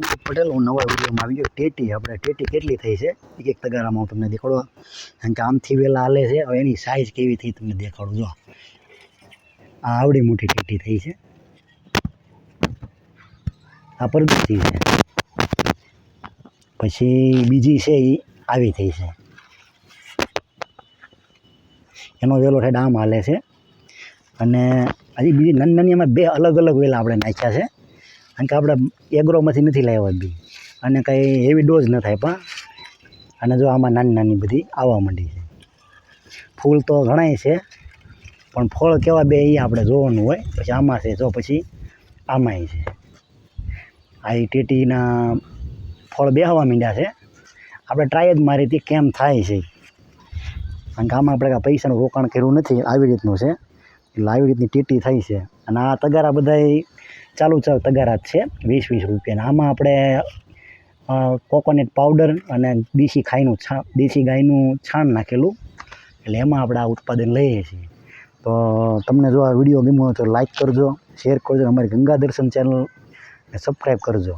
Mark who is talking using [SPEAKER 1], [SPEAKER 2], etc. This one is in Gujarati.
[SPEAKER 1] પટેલ, હું નવા વિડીયોમાં આવી ગયો. ટેટી, આપણે ટેટી કેટલી થઈ છે? એક એક તગારામાં હું તમને દેખાડો. કારણ કે આમથી વહેલા હાલે છે. હવે એની સાઇઝ કેવી થઈ તમને દેખાડું. જો. આ આવડી મોટી ટેટી થઈ છે. આ પરદેશી છે. પછી બીજી છે એ આવી થઈ છે. એનો વેલો સાઈડ આમ હાલે છે. અને હજી બીજી નાની નાની એમાં બે અલગ અલગ વેલા આપણે નાખ્યા છે. કારણ કે આપણે એગ્રોમાંથી નથી લાવ્યા બી. અને કંઈ હેવી ડોઝ ન થાય પણ અને જો આમાં નાની નાની બધી આવવા માંડી છે. ફૂલ તો ઘણાય છે, પણ ફળ કેવા બે એ આપણે જોવાનું હોય. પછી આમાં છે જો પછી આમાંય છે. આ ટેટીના ફળ બેહવા માંડ્યા છે. આપણે ટ્રાય જ મારી હતી કેમ થાય છે. કારણ કે આમાં આપણે પૈસાનું રોકાણ કર્યું નથી. આવી રીતનું છે. એટલે આવી રીતની ટીટી થઈ છે. અને આ તગારા બધાય ચાલુ ચાલુ તગારા જ છે. વીસ વીસ રૂપિયાના. આમાં આપણે કોકોનટ પાવડર અને દેશી ખાઈનું છા, દેશી ગાયનું છાણ નાખેલું. એટલે એમાં આપણે આ ઉત્પાદન લઈએ છીએ. તો તમને જો આ વીડિયો ગમ્યો હોય તો લાઈક કરજો શેર કરજો અમારી ગંગા દર્શન ચેનલ સબસ્ક્રાઈબ કરજો.